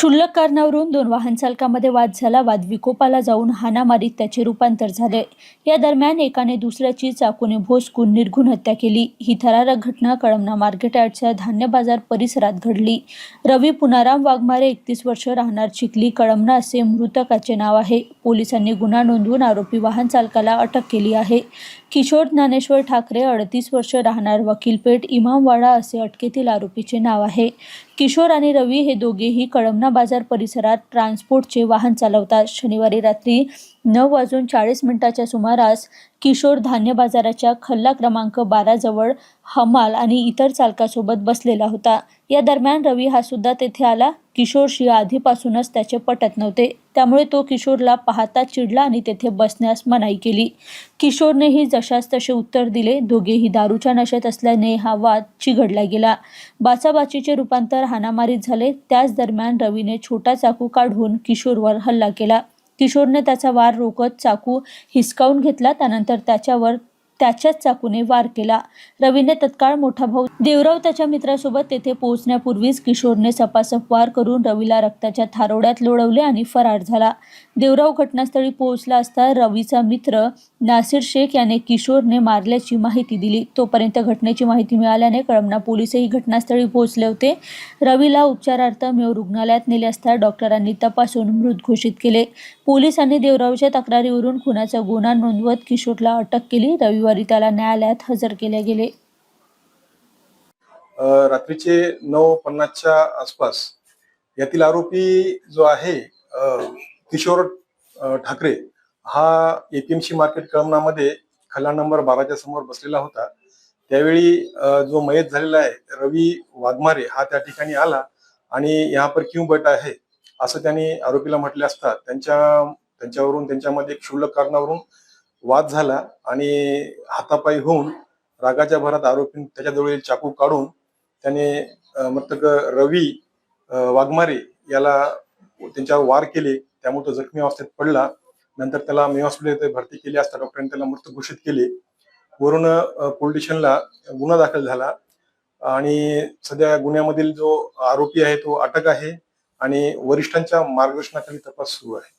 क्षुल्लक कारणावरून दोन वाहन चालकामध्ये वाद झाला. वाद विकोपाला जाऊन हाणामारीत त्याचे रूपांतर झाले. या दरम्यान एकाने दुसऱ्याची चाकूने भोसकून निर्घुण हत्या केली. ही थरारक घटना कळमना मार्केट यार्डच्या धान्य बाजार परिसरात घडली. रवी पुनाराम वाघमारे एकतीस वर्ष राहणार चिखली कळमना असे मृतकाचे नाव आहे. पोलिसांनी गुन्हा नोंदवून आरोपी वाहन चालकाला अटक केली आहे. किशोर ज्ञानेश्वर ठाकरे अडतीस वर्ष राहणार वकीलपेठ इमामवाडा असे अटकेतील आरोपीचे नाव आहे. किशोर आणि रवी हे दोघेही कळमना बाजार परिसरात ट्रान्सपोर्टचे वाहन चालवतात. शनिवारी रात्री नऊ वाजून चाळीस मिनिटाच्या सुमारास किशोर धान्य बाजाराच्या खल्ला क्रमांक बाराजवळ हमाल आणि इतर चालकासोबत बसलेला होता. या दरम्यान रवी हा सुद्धा तेथे आला. किशोरशी आधीपासूनच त्याचे पटत नव्हते. त्यामुळे तो किशोरला पाहता चिडला आणि तेथे बसण्यास मनाई केली. किशोरनेही जशास तसे उत्तर दिले. दोघेही दारूच्या नशेत असल्याने हा वाद चिघडला गेला. बाचाबाचीचे रूपांतर हाणामारीत झाले. त्याच दरम्यान रवीने छोटा चाकू काढून किशोरवर हल्ला केला. किशोरने त्याचा वार रोखत चाकू हिसकावून घेतला. त्यानंतर त्याच्यावर त्याच्याच चाकूने वार केला. रवीने तत्काळ मोठा भाऊ देवराव त्याच्या मित्रासोबत तेथे पोहोचण्यापूर्वीच किशोरने सपासप वार करून रवीला रक्ताच्या थारोड्यात लोळवले आणि फरार झाला. देवराव घटनास्थळी पोहोचला असता रवीचा मित्र नासिर शेख याने किशोरने मारल्याची माहिती दिली. तोपर्यंत घटनेची माहिती मिळाल्याने कळमना पोलीसही घटनास्थळी पोहोचले होते. रवीला उपचारार्थ मेव रुग्णालयात नेले असता डॉक्टरांनी तपासून मृत घोषित केले. पोलिसांनी देवरावच्या तक्रारीवरून खुनाचा गुन्हा नोंदवत किशोरला अटक केली. रविवार त्याला न्यायालयात हजर केले गेले. रात्रीचे नऊ पन्नासच्या आसपास यातील आरोपी जो आहे किशोर ठाकरे हा एपीएमसी मार्केट कळमनामध्ये खल्ला नंबर बाराच्या समोर बसलेला होता. त्यावेळी जो मयत झालेला आहे रवी वाघमारे हा त्या ठिकाणी आला आणि यहाँ पर क्यों बैठा आहे असं त्यांनी आरोपीला म्हटले असता त्यांच्या त्यांच्यावरून त्यांच्यामध्ये एक क्षुल्लक कारणावरून वाद झाला आणि हातापायी होऊन रागाच्या भरात आरोपी त्याच्याजवळील चाकू काढून त्याने अ, मृतक रवी वाघमारे याला त्यांच्यावर वार केले. त्यामुळे तो जखमी अवस्थेत पडला. नंतर त्याला मे हॉस्पिटल येथे भरती केली असता डॉक्टरांनी त्याला मृत घोषित केले. वरून अ, पोलीस स्टेशनला गुन्हा दाखल झाला आणि सध्या गुन्ह्यामधील जो आरोपी आहे तो अटक आहे आणि वरिष्ठांच्या मार्गदर्शनाखाली तपास सुरू आहे.